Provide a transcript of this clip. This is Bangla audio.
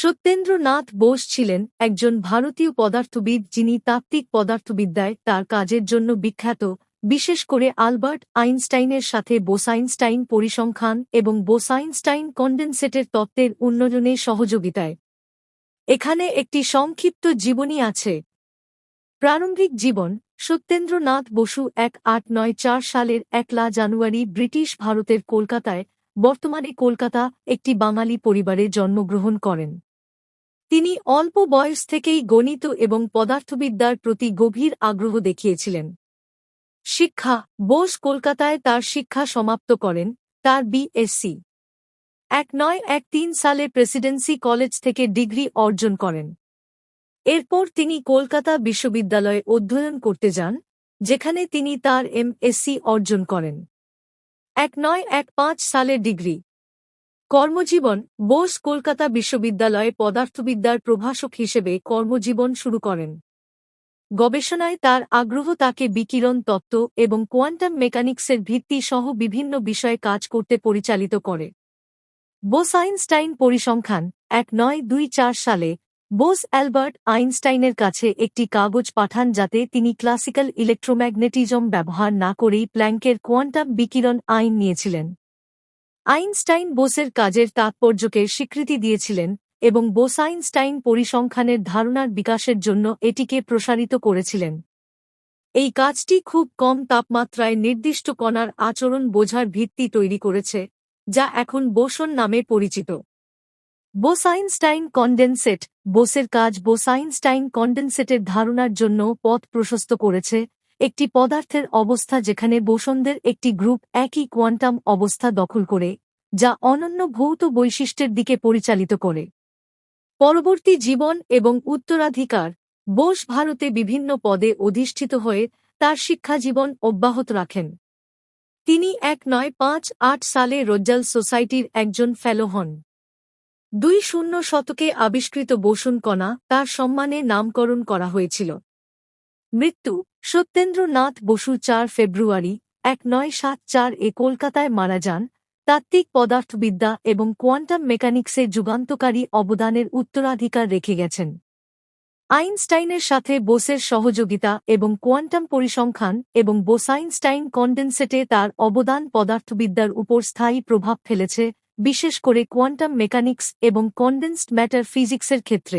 সত্যেন্দ্রনাথ বোস ছিলেন একজন ভারতীয় পদার্থবিদ যিনি তাত্ত্বিক পদার্থবিদ্যায় তার কাজের জন্য বিখ্যাত, বিশেষ করে আলবার্ট আইনস্টাইনের সাথে বোসাইনস্টাইন পরিসংখ্যান এবং বোসাইনস্টাইন কন্ডেনসেটের তত্ত্বের উন্নয়নে সহযোগিতায়। এখানে একটি সংক্ষিপ্ত জীবনী আছে। প্রারম্ভিক জীবন, সত্যেন্দ্রনাথ বসু এক আট নয় চার সালের একলা জানুয়ারি ব্রিটিশ ভারতের কলকাতায়, বর্তমানে কলকাতা, একটি বাঙালি পরিবারে জন্মগ্রহণ করেন। তিনি অল্প বয়স থেকেই গণিত এবং পদার্থবিদ্যার প্রতি গভীর আগ্রহ দেখিয়েছিলেন। শিক্ষা, বোস কলকাতায় তার শিক্ষা সমাপ্ত করেন, তার বিএসসি এক নয় এক তিন সালে প্রেসিডেন্সি কলেজ থেকে ডিগ্রি অর্জন করেন। এরপর তিনি কলকাতা বিশ্ববিদ্যালয়ে অধ্যয়ন করতে যান, যেখানে তিনি তার এমএসসি অর্জন করেন। এক নয় এক পাঁচ সালের ডিগ্রি। কর্মজীবন বোস কলকাতা বিশ্ববিদ্যালয়ে পদার্থবিদ্যার প্রভাষক হিসেবে কর্মজীবন শুরু করেন। গবেষণায় তার আগ্রহ তাকে বিকিরণ তত্ত্ব এবং কোয়ান্টাম মেকানিক্সের ভিত্তি সহ বিভিন্ন বিষয়ে কাজ করতে পরিচালিত করে। বোস আইনস্টাইন পরিসংখ্যান, এক নয় দুই চার সালে, বোস অ্যালবার্ট আইনস্টাইনের কাছে একটি কাগজ পাঠান যাতে তিনি ক্লাসিক্যাল ইলেকট্রোম্যাগনেটিজম ব্যবহার না করেই প্ল্যাঙ্কের কোয়ান্টাম বিকিরণ আইন নিয়েছিলেন। আইনস্টাইন বোসের কাজের তাৎপর্যকে স্বীকৃতি দিয়েছিলেন এবং বোস আইনস্টাইন পরিসংখ্যানের ধারণার বিকাশের জন্য এটিকে প্রসারিত করেছিলেন। এই কাজটি খুব কম তাপমাত্রায় নির্দিষ্ট কণার আচরণ বোঝার ভিত্তি তৈরি করেছে, যা এখন বোসন নামে পরিচিত। বোসাইনস্টাইন কন্ডেনসেট, বোসের কাজ বোসাইনস্টাইন কন্ডেনসেটের ধারণার জন্য পথ প্রশস্ত করেছে একটি পদার্থের অবস্থা যেখানে বোসনদের একটি গ্রুপ একই কোয়ান্টাম অবস্থা দখল করে, যা অনন্য ভৌত বৈশিষ্ট্যের দিকে পরিচালিত করে। পরবর্তী জীবন এবং উত্তরাধিকার, বোস ভারতে বিভিন্ন পদে অধিষ্ঠিত হয়ে তার শিক্ষাজীবন অব্যাহত রাখেন। তিনি এক নয় পাঁচ আট সালে রোজ্জাল সোসাইটির একজন ফেলো হন। দুই শূন্য শতকে আবিষ্কৃত বসুন কণা তার সম্মানে নামকরণ করা হয়েছিল। মৃত্যু সত্যেন্দ্রনাথ বসু চার ফেব্রুয়ারি এক নয় সাত চার এ কলকাতায় মারা যান, তাত্ত্বিক পদার্থবিদ্যা এবং কোয়ান্টাম মেকানিক্সে যুগান্তকারী অবদানের উত্তরাধিকার রেখে গেছেন। আইনস্টাইনের সাথে বোসের সহযোগিতা এবং কোয়ান্টাম পরিসংখ্যান এবং বোসাইনস্টাইন কন্ডেনসেটে তার অবদান পদার্থবিদ্যার উপর স্থায়ী প্রভাব ফেলেছে, বিশেষ করে কোয়ান্টাম মেকানিক্স এবং কন্ডেন্সড ম্যাটার ফিজিক্সের ক্ষেত্রে।